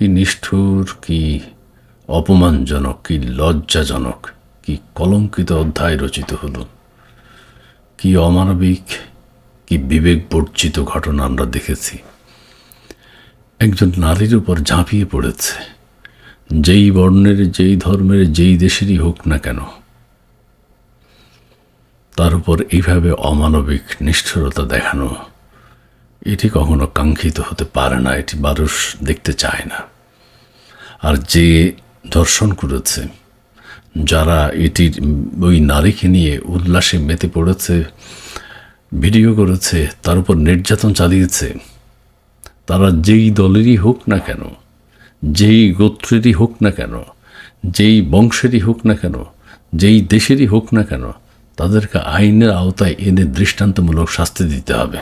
কি নিষ্ঠুর, কি অপমানজনক, কি লজ্জাজনক, কি কলঙ্কিত অধ্যায় রচিত হলো। কি অমানবিক, কি বিবেক বর্জিত ঘটনা আমরা দেখেছি। একজন নারীর উপর ঝাঁপিয়ে পড়েছে। যেই বর্ণের, যেই ধর্মের, যেই দেশেরই হোক না কেন, তার উপর এইভাবে অমানবিক নিষ্ঠুরতা দেখানো এটি কখনো কাঙ্ক্ষিত হতে পারে না, এটি মানুষ দেখতে চায় না। আর যে ধর্ষণ করেছে, যারা এটির ওই নারীকে নিয়ে উল্লাসে মেতে পড়েছে, ভিডিও করেছে, তার উপর নির্যাতন চালিয়েছে, তারা যেই দলেরই হোক না কেন, যেই গোত্রেরই হোক না কেন, যেই বংশেরই হোক না কেন, যেই দেশেরই হোক না কেন, তাদেরকে আইনের আওতায় এনে দৃষ্টান্তমূলক শাস্তি দিতে হবে।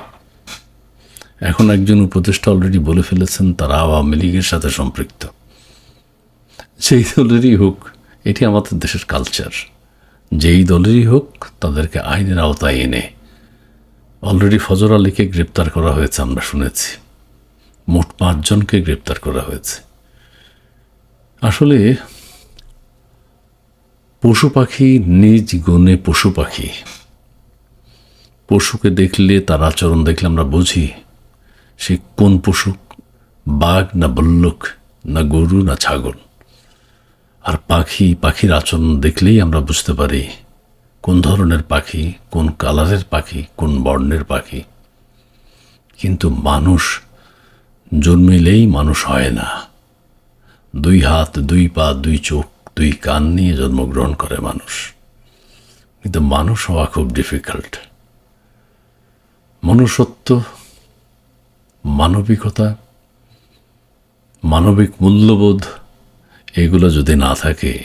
এখন একজন উপদেষ্টা অলরেডি বলে ফেলেছেন, তারা আওয়ামী লীগের সাথে সম্পৃক্ত। যেই দলেরই হোক, এটি আমাদের দেশের কালচার যেই দলেরই হোক, তাদেরকে আইনের আওতায় এনে। অলরেডি ফজর আলীকে গ্রেপ্তার করা হয়েছে, আমরা শুনেছি। মোট পাঁচজনকে গ্রেপ্তার করা হয়েছে। আসলে, পশু পাখি নিজ গুণে পশু পাখি। পশুকে দেখলে, তার আচরণ দেখলে আমরা বুঝি। সে কোন পশু? বাঘ না বল্লুক, না গরু, না ছাগল? আর পাখি, পাখির আচরণ দেখলেই আমরা বুঝতে পারি কোন ধরনের পাখি, কোন কালারের পাখি, কোন বর্ণের পাখি। কিন্তু মানুষ জন্মিলেই মানুষ হয় না। দুই হাত, দুই পা, দুই চোখ, দুই কান নিয়ে জন্মগ্রহণ করে মানুষ। কিন্তু মানুষ হওয়া খুব ডিফিকাল্ট মনুষ্যত্ব মানবিকতা, মানবিক মূল্যবোধ, এগুলো যদি না থাকে,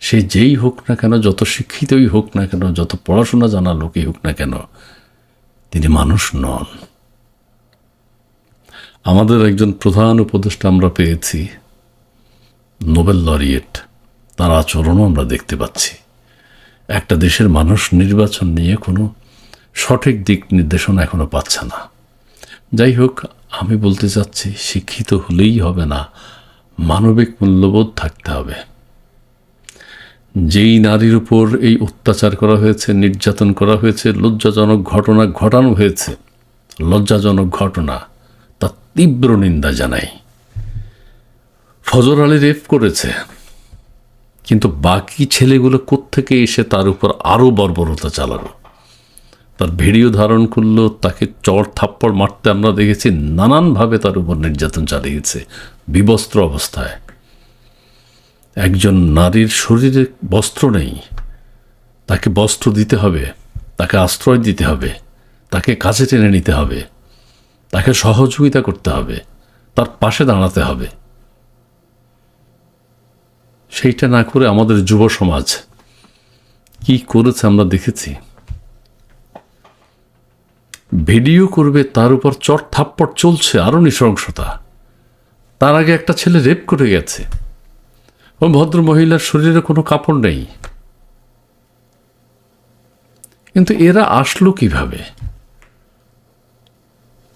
সে যেই হোক না কেন, যত শিক্ষিতই হোক না কেন, যত পড়াশোনা জানা লোকই হোক না কেন, তিনি মানুষ নন। আমাদের একজন প্রধান উপদেষ্টা আমরা পেয়েছি, নোবেল লরিয়েট। তার আচরণও আমরা দেখতে পাচ্ছি। একটা দেশের মানুষ নির্বাচন নিয়ে কোনো সঠিক দিক নির্দেশনা এখনও পাচ্ছে না। যাই হোক, আমি বলতে চাচ্ছি, শিক্ষিত হলেই হবে না। মানবিক মূল্যবোধ থাকতে হবে। যেই নারীর উপর এই অত্যাচার করা হয়েছে, নির্যাতন করা হয়েছে, লজ্জাজনক ঘটনা ঘটানো হয়েছে, লজ্জাজনক ঘটনা তার তীব্র নিন্দা জানাই। ফজর আলী রেপ করেছে, কিন্তু বাকি ছেলেগুলো কোত্থেকে এসে তার উপর আরও বর্বরতা চালালো? তার ভিডিও ধারণ করল, তাকে চর থাপ্পড় মারতে আমরা দেখেছি, নানানভাবে তার উপর নির্যাতন চালিয়েছে, বিবস্ত্র অবস্থায়। একজন নারীর শরীরে বস্ত্র নেই, তাকে বস্ত্র দিতে হবে, তাকে আশ্রয় দিতে হবে, তাকে কাছে টেনে নিতে হবে, তাকে সহযোগিতা করতে হবে, তার পাশে দাঁড়াতে হবে। সেইটা না করে আমাদের যুব সমাজ কি করেছে আমরা দেখেছি। ভিডিও করবে, তার উপর চট থাপ্পড় চলছে আরও নৃশংসতা। তার আগে একটা ছেলে রেপ করে গেছে। ও ভদ্র মহিলার শরীরে কোনো কাপড় নেই। কিন্তু এরা আসলো কীভাবে?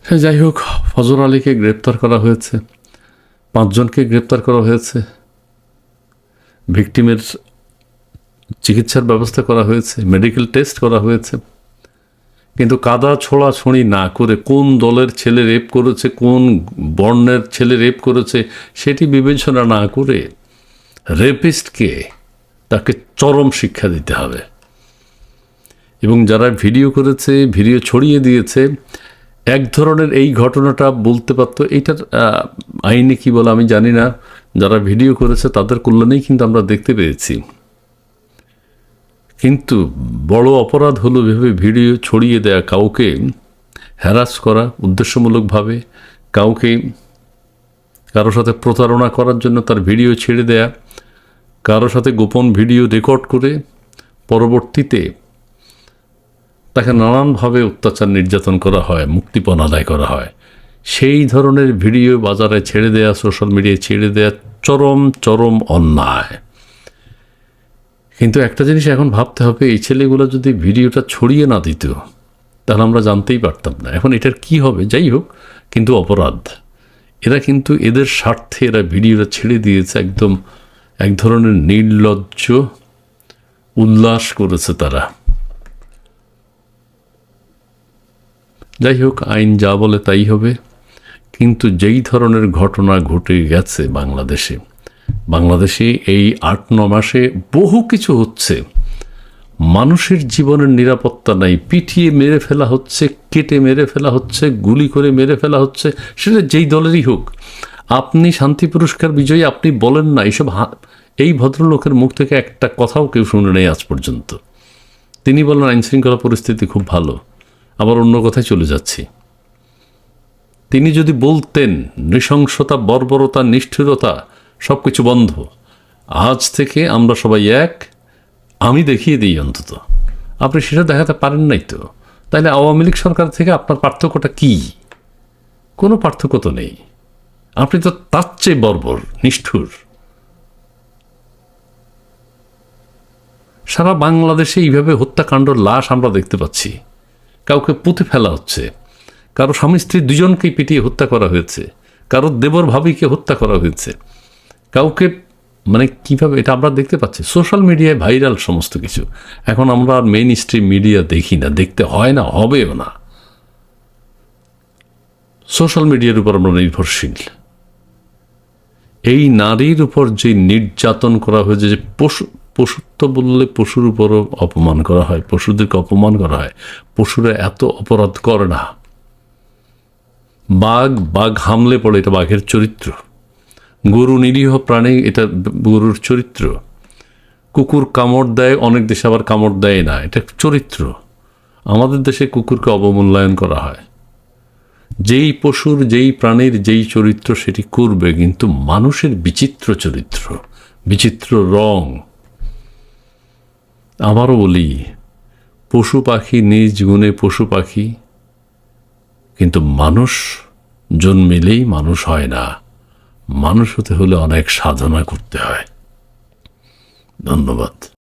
সে যাই হোক, ফজর আলীকে গ্রেপ্তার করা হয়েছে। পাঁচজনকে গ্রেপ্তার করা হয়েছে। ভিকটিমের চিকিৎসার ব্যবস্থা করা হয়েছে, মেডিকেল টেস্ট করা হয়েছে। কিন্তু কাদা ছোড়াছড়ি না করে কোন দলের ছেলে রেপ করেছে, কোন বর্ণের ছেলে রেপ করেছে, সেটি বিবেচনা না করে রেপিস্টকে তাকে চরম শিক্ষা দিতে হবে। এবং যারা ভিডিও করেছে, ভিডিও ছড়িয়ে দিয়েছে, এক ধরনের এই ঘটনাটা বলতে পারতো এইটার আইনে কি বলে আমি জানি না, যারা ভিডিও করেছে তাদের কল্যাণেই কিন্তু আমরা দেখতে পেয়েছি। কিন্তু বড় অপরাধ হলো ভেবে ভিডিও ছড়িয়ে দেয়া কাউকে হ্যারাস করা উদ্দেশ্যমূলকভাবে, কাউকে কারও সাথে প্রতারণা করার জন্য তার ভিডিও ছেড়ে দেয়া, কারও সাথে গোপন ভিডিও রেকর্ড করে পরবর্তীতে তাকে নানানভাবে অত্যাচার নির্যাতন করা হয়, মুক্তিপণ আদায় করা হয়। সেই ধরনের ভিডিও বাজারে ছেড়ে দেয়া সোশ্যাল মিডিয়ায় ছেড়ে দেয়া চরম চরম অন্যায়। কিন্তু একটা জিনিস এখন ভাবতে হবে, এই ছেলেগুলো যদি ভিডিওটা ছড়িয়ে না দিত, তাহলে আমরা জানতেই পারতাম না। এখন এটার কি হবে? যাই হোক, কিন্তু অপরাধ। এরা কিন্তু এদের স্বার্থে এরা ভিডিওটা ছেড়ে দিয়েছে, একদম এক ধরনের নির্লজ্জ উল্লাস করেছে তারা। যাই হোক, আইন যা বলে তাই হবে। কিন্তু যেই ধরনের ঘটনা ঘটে গেছে বাংলাদেশে বাংলাদেশে এই আট, ন মাসে বহু কিছু হচ্ছে। মানুষের জীবনের নিরাপত্তা নাই, পিটিয়ে মেরে ফেলা হচ্ছে, কেটে মেরে ফেলা হচ্ছে, গুলি করে মেরে ফেলা হচ্ছে, সেটা যেই দলেরই হোক। আপনি শান্তি পুরস্কার বিজয়ী, আপনি বলেন না এইসব এই ভদ্রলোকের মুখ থেকে একটা কথাও কেউ শুনে নেই আজ পর্যন্ত। তিনি বলেন আইন শৃঙ্খলা পরিস্থিতি খুব ভালো, আবার অন্য কথায় চলে যাচ্ছি। তিনি যদি বলতেন, নৃশংসতা, বর্বরতা, নিষ্ঠুরতা সব কিছু বন্ধ। আজ থেকে আমরা সবাই এক। আমি দেখিয়ে দিই অন্তত। আপনি সেটা দেখাতে পারেন নাই তো। তাহলে আওয়ামী লীগ সরকার থেকে আপনার পার্থক্যটা কি? কোনো পার্থক্য তো নেই। আপনি তো তার চেয়ে বর্বর, নিষ্ঠুর। সারা বাংলাদেশে এইভাবে হত্যাকাণ্ড লাশ আমরা দেখতে পাচ্ছি। কাউকে পুঁতে ফেলা হচ্ছে। কারও স্বামী স্ত্রী দুজনকেই পিটিয়ে হত্যা করা হয়েছে। কারও দেবর ভাবিকে হত্যা করা হয়েছে। কাউকে মানে কীভাবে, এটা আমরা দেখতে পাচ্ছি। সোশ্যাল মিডিয়ায় ভাইরাল সমস্ত কিছু। এখন আমরা আর মেইন স্ট্রিম মিডিয়া দেখি না, দেখতে হয় না, হবেও না। সোশ্যাল মিডিয়ার উপর আমরা নির্ভরশীল। এই নারীর উপর যে নির্যাতন করা হয়েছে, যে পশু, পশুত্ব বললে পশুর উপরও অপমান করা হয়, পশুদেরকে অপমান করা হয়, পশুরা এত অপরাধ করে না। বাঘ বাঘ হামলে পড়ে, এটা বাঘের চরিত্র। গরু নিরীহ প্রাণী, এটা গরুর চরিত্র। কুকুর কামড় দেয়, অনেক দেশে আবার কামড় দেয় না, এটা চরিত্র। আমাদের দেশে কুকুরকে অবমূল্যায়ন করা হয়। যেই পশুর, যেই প্রাণীর যেই চরিত্র সেটি করবে, কিন্তু মানুষের বিচিত্র চরিত্র, বিচিত্র রং। আবারও বলি, পশু পাখি নিজ গুণে পশু পাখি, কিন্তু মানুষ জন্মেলেই মানুষ হয় না। মানুষ হতে হলে অনেক সাধনা করতে হয়। ধন্যবাদ।